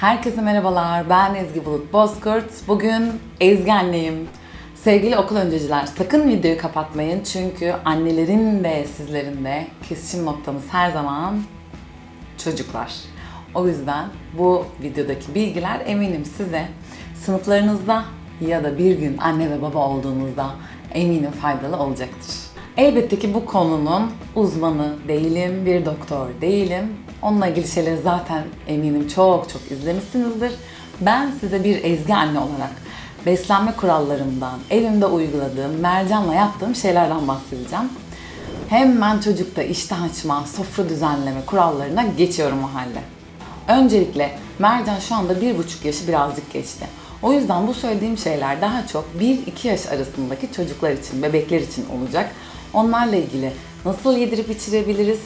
Herkese merhabalar. Ben Ezgi Bulut Bozkurt. Bugün Ezgi. Sevgili okul önceciler, sakın videoyu kapatmayın çünkü annelerin de sizlerin de kesişim noktamız her zaman çocuklar. O yüzden bu videodaki bilgiler eminim size sınıflarınızda ya da bir gün anne ve baba olduğunuzda eminim faydalı olacaktır. Elbette ki bu konunun uzmanı değilim, bir doktor değilim. Onunla ilgili şeyleri zaten eminim çok çok izlemişsinizdir. Ben size bir ezgi anne olarak beslenme kurallarımdan, evimde uyguladığım, mercanla yaptığım şeylerden bahsedeceğim. Hemen çocukta iştah açma, sofra düzenleme kurallarına geçiyorum o halde. Öncelikle Mercan şu anda bir buçuk yaşı birazcık geçti. O yüzden bu söylediğim şeyler daha çok 1-2 yaş arasındaki çocuklar için, bebekler için olacak. Onlarla ilgili nasıl yedirip içirebiliriz,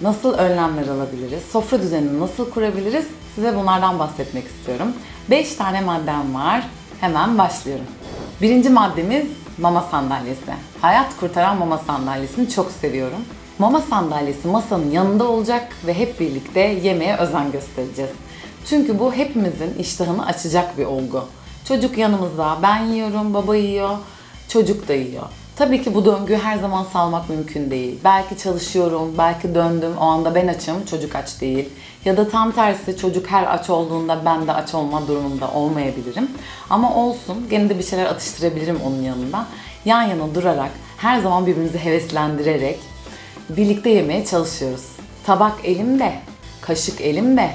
nasıl önlemler alabiliriz, sofra düzenini nasıl kurabiliriz size bunlardan bahsetmek istiyorum. 5 tane maddem var. Hemen başlıyorum. Birinci maddemiz mama sandalyesi. Hayat kurtaran mama sandalyesini çok seviyorum. Mama sandalyesi masanın yanında olacak ve hep birlikte yemeğe özen göstereceğiz. Çünkü bu hepimizin iştahını açacak bir olgu. Çocuk yanımızda, ben yiyorum, baba yiyor, çocuk da yiyor. Tabii ki bu döngüyü her zaman salmak mümkün değil. Belki çalışıyorum, belki döndüm, o anda ben açım, çocuk aç değil. Ya da tam tersi çocuk her aç olduğunda ben de aç olma durumunda olmayabilirim. Ama olsun, gene de bir şeyler atıştırabilirim onun yanında. Yan yana durarak, her zaman birbirimizi heveslendirerek birlikte yemeye çalışıyoruz. Tabak elimde, kaşık elimde,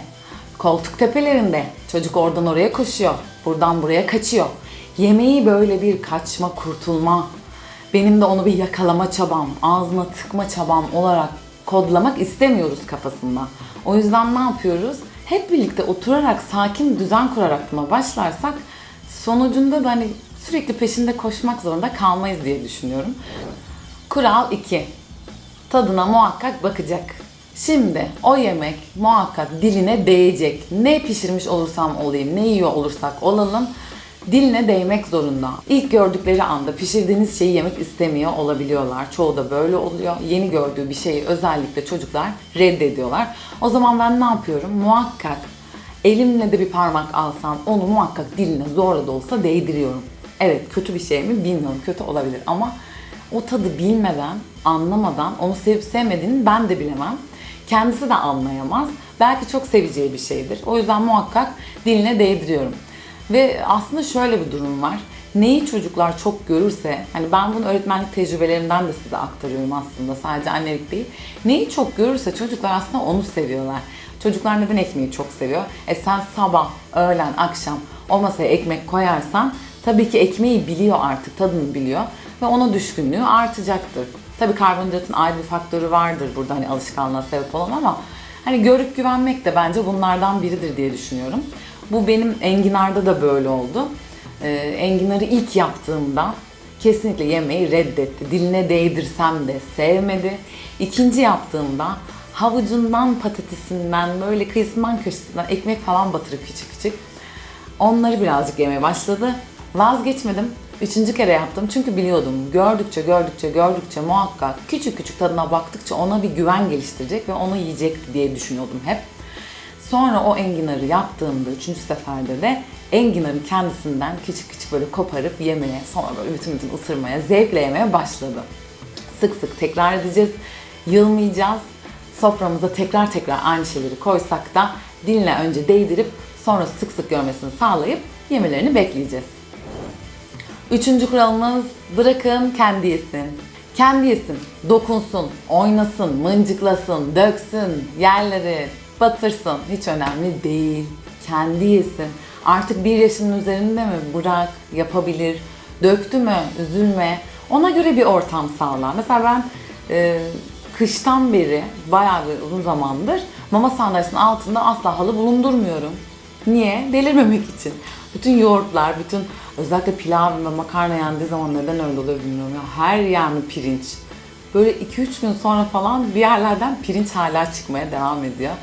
koltuk tepelerinde. Çocuk oradan oraya koşuyor, buradan buraya kaçıyor. Yemeği böyle bir kaçma, kurtulma, benim de onu bir yakalama çabam, ağzına tıkma çabam olarak kodlamak istemiyoruz kafasında. O yüzden ne yapıyoruz? Hep birlikte oturarak, sakin düzen kurarak buna başlarsak sonucunda da hani sürekli peşinde koşmak zorunda kalmayız diye düşünüyorum. Kural 2. Tadına muhakkak bakacak. Şimdi o yemek muhakkak diline değecek. Ne pişirmiş olursam olayım, ne yiyor olursak olalım diline değmek zorunda. İlk gördükleri anda pişirdiğiniz şeyi yemek istemiyor olabiliyorlar. Çoğu da böyle oluyor. Yeni gördüğü bir şeyi özellikle çocuklar reddediyorlar. O zaman ben ne yapıyorum? Muhakkak elimle de bir parmak alsam onu muhakkak diline zorla da olsa değdiriyorum. Evet kötü bir şey mi bilmiyorum. Kötü olabilir ama o tadı bilmeden, anlamadan onu sevip sevmediğini ben de bilemem. Kendisi de anlayamaz. Belki çok seveceği bir şeydir. O yüzden muhakkak diline değdiriyorum. Ve aslında şöyle bir durum var. Neyi çocuklar çok görürse, hani ben bunu öğretmenlik tecrübelerimden de size aktarıyorum aslında sadece annelik değil. Neyi çok görürse çocuklar aslında onu seviyorlar. Çocuklar neden ekmeği çok seviyor? E sen sabah, öğlen, akşam o masaya ekmek koyarsan tabii ki ekmeği biliyor artık, tadını biliyor ve ona düşkünlüğü artacaktır. Tabii karbonhidratın ayrı bir faktörü vardır burada hani alışkanlığa sebep olan ama hani görüp güvenmek de bence bunlardan biridir diye düşünüyorum. Bu benim enginarda da böyle oldu. Ee, enginarı ilk yaptığımda kesinlikle yemeği reddetti. Diline değdirsem de sevmedi. İkinci yaptığımda havucundan patatesinden böyle kıyısından köşesinden ekmek falan batırıp küçük küçük onları birazcık yemeye başladı. Vazgeçmedim. Üçüncü kere yaptım çünkü biliyordum gördükçe gördükçe gördükçe muhakkak küçük küçük tadına baktıkça ona bir güven geliştirecek ve onu yiyecekti diye düşünüyordum hep. Sonra o enginarı yaptığımda üçüncü seferde de enginarın kendisinden küçük küçük böyle koparıp yemeye, sonra böyle bütün bütün ısırmaya, zevkle yemeye başladı. Sık sık tekrar edeceğiz, yılmayacağız. Soframıza tekrar tekrar aynı şeyleri koysak da diline önce değdirip sonra sık sık görmesini sağlayıp yemelerini bekleyeceğiz. Üçüncü kuralımız bırakın kendi yesin. Kendi yesin, dokunsun, oynasın, mıncıklasın, döksün, yerleri, batırsın. Hiç önemli değil. Kendi yesin. Artık bir yaşının üzerinde mi? Bırak, yapabilir. Döktü mü? Üzülme. Ona göre bir ortam sağla. Mesela ben e, kıştan beri, bayağı bir uzun zamandır mama sandalyesinin altında asla halı bulundurmuyorum. Niye? Delirmemek için. Bütün yoğurtlar, bütün özellikle pilav ve makarna yendiği zaman neden öyle oluyor bilmiyorum ya. Her yer mi pirinç? Böyle 2-3 gün sonra falan bir yerlerden pirinç hala çıkmaya devam ediyor.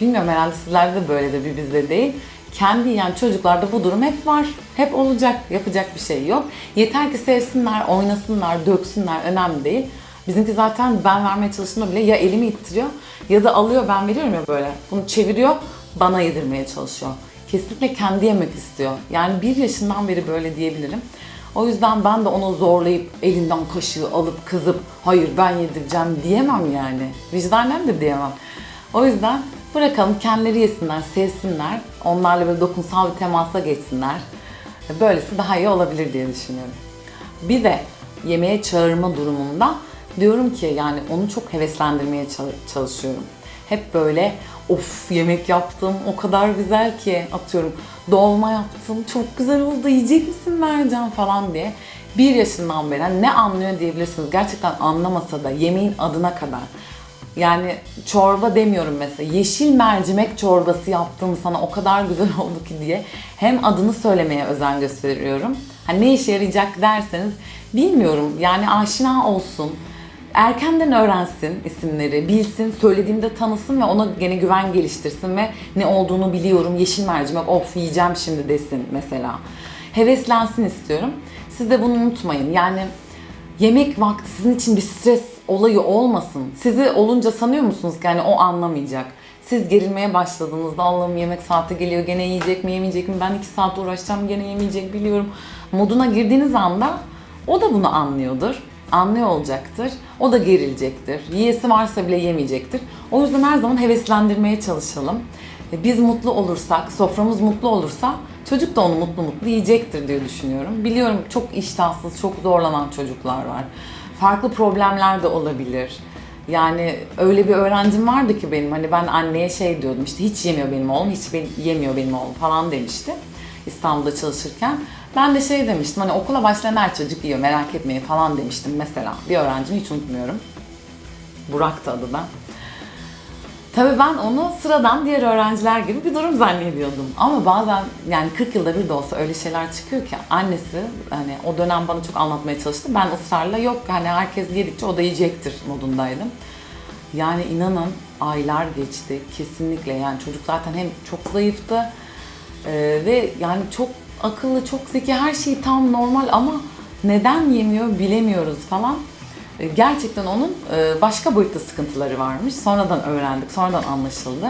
Bilmiyorum herhalde sizlerde de böyle de bir bizde değil. Kendi yiyen çocuklarda bu durum hep var. Hep olacak. Yapacak bir şey yok. Yeter ki sevsinler, oynasınlar, döksünler. Önemli değil. Bizimki zaten ben vermeye çalıştığımda bile ya elimi ittiriyor ya da alıyor ben veriyorum ya böyle. Bunu çeviriyor. bana yedirmeye çalışıyor. Kesinlikle kendi yemek istiyor. Yani bir yaşından beri böyle diyebilirim. O yüzden ben de onu zorlayıp elinden kaşığı alıp kızıp hayır ben yedireceğim diyemem yani. Vicdanen de diyemem. O yüzden bırakalım kendileri yesinler, sevsinler. Onlarla böyle dokunsal bir temasa geçsinler. Böylesi daha iyi olabilir diye düşünüyorum. Bir de yemeğe çağırma durumunda diyorum ki yani onu çok heveslendirmeye çal- çalışıyorum. Hep böyle of yemek yaptım o kadar güzel ki atıyorum dolma yaptım çok güzel oldu yiyecek misin Mercan falan diye. Bir yaşından beri ne anlıyor diyebilirsiniz gerçekten anlamasa da yemeğin adına kadar. Yani çorba demiyorum mesela. Yeşil mercimek çorbası yaptım sana o kadar güzel oldu ki diye. Hem adını söylemeye özen gösteriyorum. Hani ne işe yarayacak derseniz bilmiyorum. Yani aşina olsun. Erkenden öğrensin isimleri, bilsin, söylediğimde tanısın ve ona gene güven geliştirsin ve ne olduğunu biliyorum. Yeşil mercimek of yiyeceğim şimdi desin mesela. Heveslensin istiyorum. Siz de bunu unutmayın. Yani yemek vakti sizin için bir stres olayı olmasın. Sizi olunca sanıyor musunuz ki yani o anlamayacak? Siz gerilmeye başladığınızda Allah'ım yemek saati geliyor gene yiyecek mi yemeyecek mi ben iki saat uğraşacağım gene yemeyecek biliyorum. Moduna girdiğiniz anda o da bunu anlıyordur. Anlıyor olacaktır. O da gerilecektir. Yiyesi varsa bile yemeyecektir. O yüzden her zaman heveslendirmeye çalışalım. E, Biz mutlu olursak, soframız mutlu olursa çocuk da onu mutlu mutlu yiyecektir diye düşünüyorum. Biliyorum çok iştahsız, çok zorlanan çocuklar var. Farklı problemler de olabilir. Yani öyle bir öğrencim vardı ki benim hani ben anneye şey diyordum işte hiç yemiyor benim oğlum, hiç yemiyor benim oğlum falan demişti. İstanbul'da çalışırken. Ben de şey demiştim hani okula başlayan her çocuk yiyor merak etmeyin falan demiştim mesela. Bir öğrencimi hiç unutmuyorum. Burak'tı adı da. Tabii ben onu sıradan diğer öğrenciler gibi bir durum zannediyordum. Ama bazen yani 40 yılda bir de olsa öyle şeyler çıkıyor ki annesi hani o dönem bana çok anlatmaya çalıştı. Ben ısrarla yok hani herkes yedikçe o da yiyecektir modundaydım. Yani inanın aylar geçti kesinlikle yani çocuk zaten hem çok zayıftı ee, ve yani çok akıllı, çok zeki, her şey tam normal ama neden yemiyor bilemiyoruz falan. Ee, Gerçekten onun e, başka boyutta sıkıntıları varmış. Sonradan öğrendik, sonradan anlaşıldı.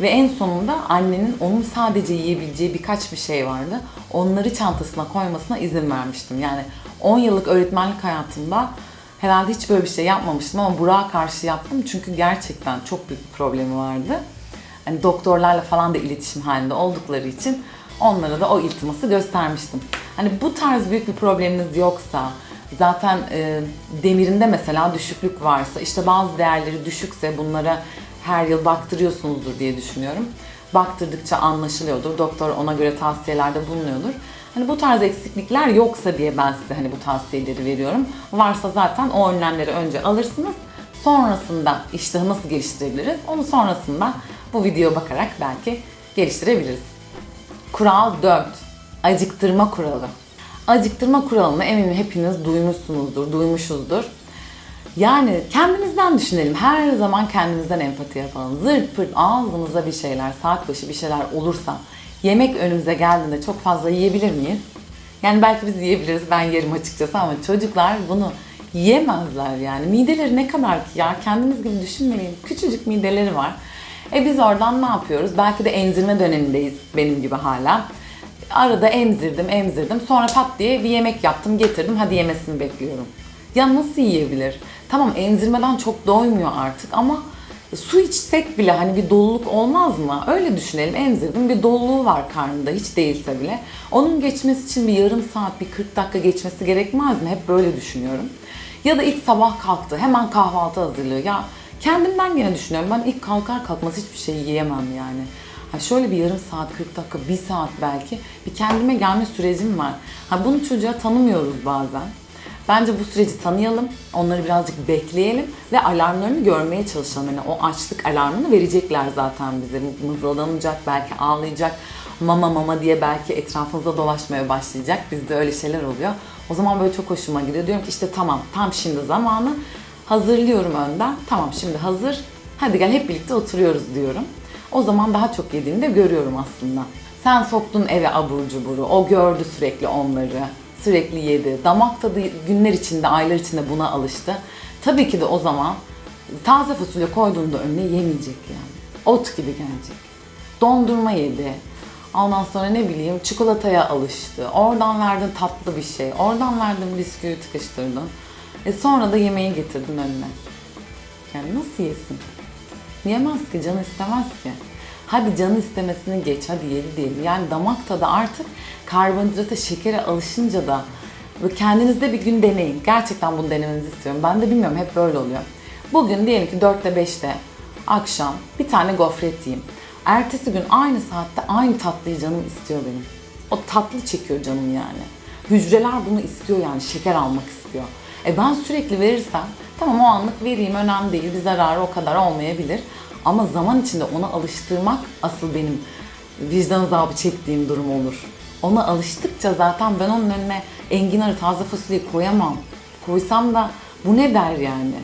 Ve en sonunda annenin onun sadece yiyebileceği birkaç bir şey vardı. Onları çantasına koymasına izin vermiştim. Yani 10 yıllık öğretmenlik hayatımda herhalde hiç böyle bir şey yapmamıştım ama Burak'a karşı yaptım. Çünkü gerçekten çok büyük bir problemi vardı hani doktorlarla falan da iletişim halinde oldukları için onlara da o iltiması göstermiştim. Hani bu tarz büyük bir probleminiz yoksa, zaten e, demirinde mesela düşüklük varsa, işte bazı değerleri düşükse bunlara her yıl baktırıyorsunuzdur diye düşünüyorum. Baktırdıkça anlaşılıyordur. Doktor ona göre tavsiyelerde bulunuyordur. Hani bu tarz eksiklikler yoksa diye ben size hani bu tavsiyeleri veriyorum. Varsa zaten o önlemleri önce alırsınız. Sonrasında iştahı nasıl geliştirebiliriz? Onu sonrasında bu videoya bakarak belki geliştirebiliriz. Kural 4. Acıktırma kuralı. Acıktırma kuralını eminim hepiniz duymuşsunuzdur, duymuşuzdur. Yani kendimizden düşünelim. Her zaman kendimizden empati yapalım. Zırt pırt ağzımıza bir şeyler, saat başı bir şeyler olursa yemek önümüze geldiğinde çok fazla yiyebilir miyiz? Yani belki biz yiyebiliriz, ben yerim açıkçası ama çocuklar bunu yiyemezler yani. Mideleri ne kadar ki ya kendimiz gibi düşünmeyin. Küçücük mideleri var. E biz oradan ne yapıyoruz? Belki de emzirme dönemindeyiz benim gibi hala. Arada emzirdim, emzirdim. Sonra pat diye bir yemek yaptım, getirdim. Hadi yemesini bekliyorum. Ya nasıl yiyebilir? Tamam emzirmeden çok doymuyor artık ama su içsek bile hani bir doluluk olmaz mı? Öyle düşünelim emzirdim bir doluluğu var karnında hiç değilse bile. Onun geçmesi için bir yarım saat, bir 40 dakika geçmesi gerekmez mi? Hep böyle düşünüyorum. Ya da ilk sabah kalktı hemen kahvaltı hazırlıyor. Ya kendimden gene düşünüyorum ben ilk kalkar kalkmaz hiçbir şey yiyemem yani. Şöyle bir yarım saat, 40 dakika, bir saat belki bir kendime gelme sürecim var. Ha bunu çocuğa tanımıyoruz bazen. Bence bu süreci tanıyalım, onları birazcık bekleyelim ve alarmlarını görmeye çalışalım. Yani o açlık alarmını verecekler zaten bize. Mızıldanacak, belki ağlayacak, mama mama diye belki etrafınızda dolaşmaya başlayacak. Bizde öyle şeyler oluyor. O zaman böyle çok hoşuma gidiyor. Diyorum ki işte tamam, tam şimdi zamanı. Hazırlıyorum önden. Tamam şimdi hazır. Hadi gel hep birlikte oturuyoruz diyorum. O zaman daha çok yediğini de görüyorum aslında. Sen soktun eve abur cuburu, o gördü sürekli onları sürekli yedi. Damak tadı günler içinde, aylar içinde buna alıştı. Tabii ki de o zaman taze fasulye koyduğunda önüne yemeyecek yani. Ot gibi gelecek. Dondurma yedi. Ondan sonra ne bileyim çikolataya alıştı. Oradan verdin tatlı bir şey. Oradan verdin bisküvi tıkıştırdın. E sonra da yemeği getirdin önüne. Yani nasıl yesin? Yemez ki, canı istemez ki. Hadi canı istemesini geç, hadi yedi diyelim. Yani damak tadı artık karbonhidrata, şekere alışınca da kendinizde bir gün deneyin. Gerçekten bunu denemenizi istiyorum. Ben de bilmiyorum, hep böyle oluyor. Bugün diyelim ki 4'te 5'te akşam bir tane gofret yiyeyim. Ertesi gün aynı saatte aynı tatlıyı canım istiyor benim. O tatlı çekiyor canım yani. Hücreler bunu istiyor yani şeker almak istiyor. E ben sürekli verirsem tamam o anlık vereyim önemli değil bir zararı o kadar olmayabilir. Ama zaman içinde ona alıştırmak asıl benim vicdan azabı çektiğim durum olur. Ona alıştıkça zaten ben onun önüne enginarı taze fasulyeyi koyamam. Koysam da bu ne der yani.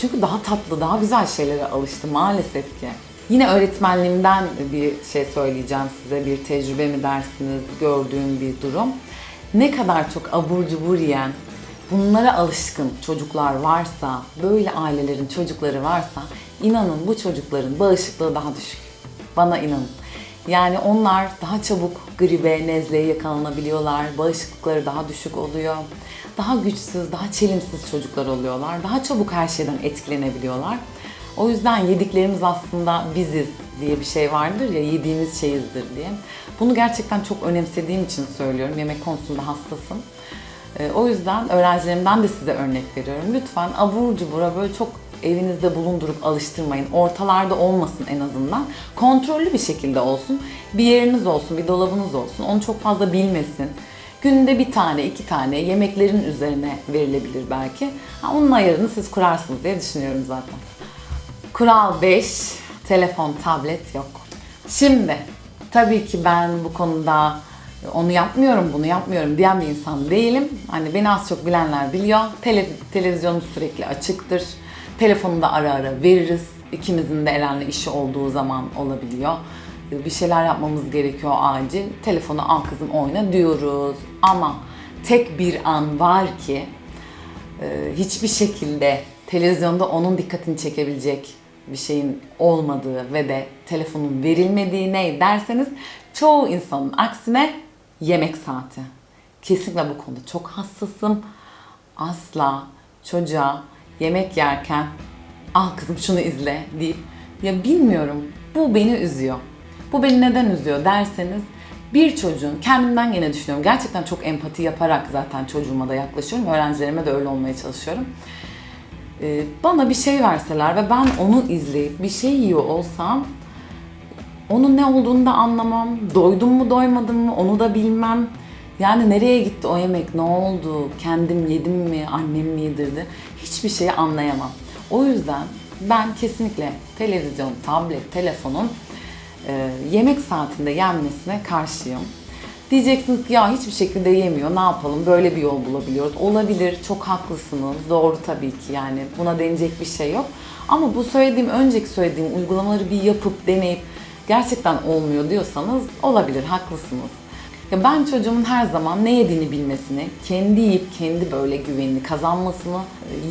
Çünkü daha tatlı, daha güzel şeylere alıştı maalesef ki. Yine öğretmenliğimden bir şey söyleyeceğim size, bir tecrübe mi dersiniz, gördüğüm bir durum. Ne kadar çok abur cubur yiyen, bunlara alışkın çocuklar varsa, böyle ailelerin çocukları varsa, inanın bu çocukların bağışıklığı daha düşük. Bana inanın. Yani onlar daha çabuk gribe, nezleye yakalanabiliyorlar, bağışıklıkları daha düşük oluyor. Daha güçsüz, daha çelimsiz çocuklar oluyorlar. Daha çabuk her şeyden etkilenebiliyorlar. O yüzden yediklerimiz aslında biziz diye bir şey vardır ya, yediğimiz şeyizdir diye. Bunu gerçekten çok önemsediğim için söylüyorum. Yemek konusunda hassasım. Ee, O yüzden öğrencilerimden de size örnek veriyorum. Lütfen abur cubura böyle çok evinizde bulundurup alıştırmayın. Ortalarda olmasın en azından. Kontrollü bir şekilde olsun. Bir yeriniz olsun, bir dolabınız olsun. Onu çok fazla bilmesin. Günde bir tane, iki tane yemeklerin üzerine verilebilir belki. Ha, onun ayarını siz kurarsınız diye düşünüyorum zaten. Kural 5. Telefon, tablet yok. Şimdi tabii ki ben bu konuda onu yapmıyorum, bunu yapmıyorum diyen bir insan değilim. Hani beni az çok bilenler biliyor. Tele, televizyonum sürekli açıktır. Telefonu da ara ara veririz. İkimizin de Eren'le işi olduğu zaman olabiliyor. Bir şeyler yapmamız gerekiyor acil. Telefonu al kızım oyna diyoruz. Ama tek bir an var ki e, hiçbir şekilde televizyonda onun dikkatini çekebilecek bir şeyin olmadığı ve de telefonun verilmediği ne derseniz çoğu insanın aksine yemek saati. Kesinlikle bu konuda çok hassasım. Asla çocuğa yemek yerken al kızım şunu izle deyip ya bilmiyorum bu beni üzüyor. Bu beni neden üzüyor derseniz bir çocuğun kendimden gene düşünüyorum. Gerçekten çok empati yaparak zaten çocuğuma da yaklaşıyorum. Öğrencilerime de öyle olmaya çalışıyorum. Ee, bana bir şey verseler ve ben onu izleyip bir şey yiyor olsam onun ne olduğunu da anlamam. Doydum mu doymadım mı onu da bilmem. Yani nereye gitti o yemek, ne oldu, kendim yedim mi, annem mi yedirdi hiçbir şeyi anlayamam. O yüzden ben kesinlikle televizyon, tablet, telefonun e, yemek saatinde yenmesine karşıyım. Diyeceksiniz ki ya hiçbir şekilde yemiyor ne yapalım böyle bir yol bulabiliyoruz. Olabilir çok haklısınız doğru tabii ki yani buna deneyecek bir şey yok. Ama bu söylediğim önceki söylediğim uygulamaları bir yapıp deneyip gerçekten olmuyor diyorsanız olabilir haklısınız. Ya ben çocuğumun her zaman ne yediğini bilmesini, kendi yiyip kendi böyle güvenini kazanmasını,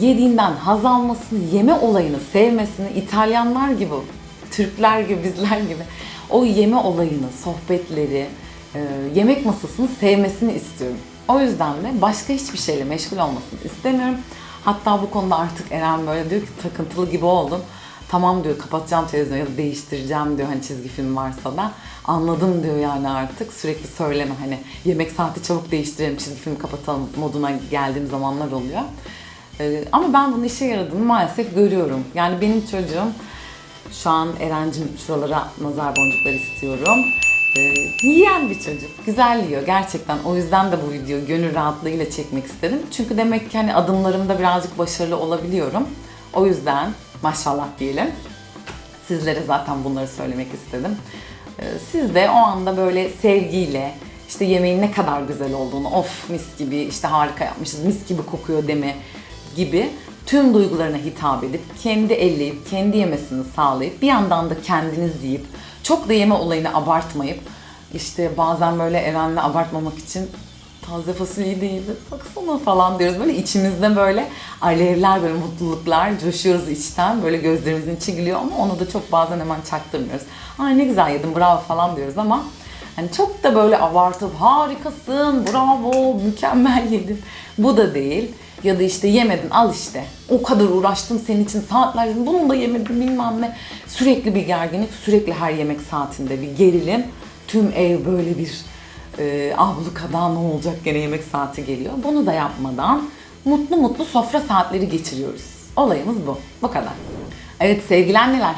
yediğinden haz almasını, yeme olayını sevmesini, İtalyanlar gibi, Türkler gibi, bizler gibi o yeme olayını, sohbetleri, e, yemek masasını sevmesini istiyorum. O yüzden de başka hiçbir şeyle meşgul olmasını istemiyorum. Hatta bu konuda artık Eren böyle diyor ki takıntılı gibi oldum. Tamam diyor kapatacağım televizyonu ya da değiştireceğim diyor hani çizgi film varsa da. Anladım diyor yani artık sürekli söyleme hani yemek saati çabuk değiştirelim çizgi filmi kapatalım moduna geldiğim zamanlar oluyor. Ee, ama ben bunun işe yaradığını maalesef görüyorum. Yani benim çocuğum şu an Eren'cim şuralara nazar boncukları istiyorum. Ee, yiyen bir çocuk. Güzel yiyor gerçekten. O yüzden de bu videoyu gönül rahatlığıyla çekmek istedim. Çünkü demek ki hani adımlarımda birazcık başarılı olabiliyorum. O yüzden maşallah diyelim. Sizlere zaten bunları söylemek istedim. Ee, Siz de o anda böyle sevgiyle işte yemeğin ne kadar güzel olduğunu, of mis gibi işte harika yapmışız, mis gibi kokuyor deme gibi tüm duygularına hitap edip, kendi elleyip, kendi yemesini sağlayıp, bir yandan da kendiniz yiyip, çok da yeme olayını abartmayıp, işte bazen böyle Eren'le abartmamak için taze fasulye değildi. Baksana falan diyoruz. Böyle içimizde böyle alevler, böyle mutluluklar coşuyoruz içten. Böyle gözlerimizin içi gülüyor ama onu da çok bazen hemen çaktırmıyoruz. Ay ne güzel yedim bravo falan diyoruz ama hani çok da böyle abartıp harikasın, bravo, mükemmel yedin. Bu da değil. Ya da işte yemedin al işte. O kadar uğraştım senin için saatler. Bunu da yemedim bilmem ne. Sürekli bir gerginlik, sürekli her yemek saatinde bir gerilim. Tüm ev böyle bir e, ablukada ne olacak gene yemek saati geliyor. Bunu da yapmadan mutlu mutlu sofra saatleri geçiriyoruz. Olayımız bu. Bu kadar. Evet sevgili anneler.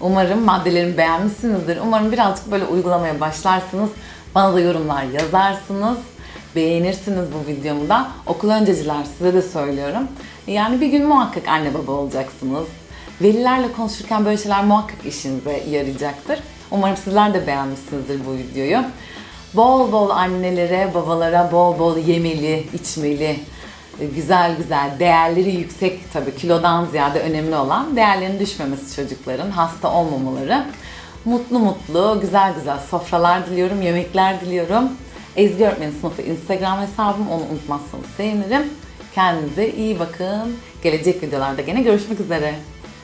Umarım maddelerimi beğenmişsinizdir. Umarım birazcık böyle uygulamaya başlarsınız. Bana da yorumlar yazarsınız. Beğenirsiniz bu videomu da. Okul önceciler size de söylüyorum. Yani bir gün muhakkak anne baba olacaksınız. Velilerle konuşurken böyle şeyler muhakkak işinize yarayacaktır. Umarım sizler de beğenmişsinizdir bu videoyu. Bol bol annelere, babalara bol bol yemeli, içmeli, e, güzel güzel, değerleri yüksek tabii kilodan ziyade önemli olan değerlerin düşmemesi çocukların, hasta olmamaları. Mutlu mutlu, güzel güzel sofralar diliyorum, yemekler diliyorum. Ezgi Öğretmeni Sınıfı Instagram hesabım, onu unutmazsanız sevinirim. Kendinize iyi bakın. Gelecek videolarda gene görüşmek üzere.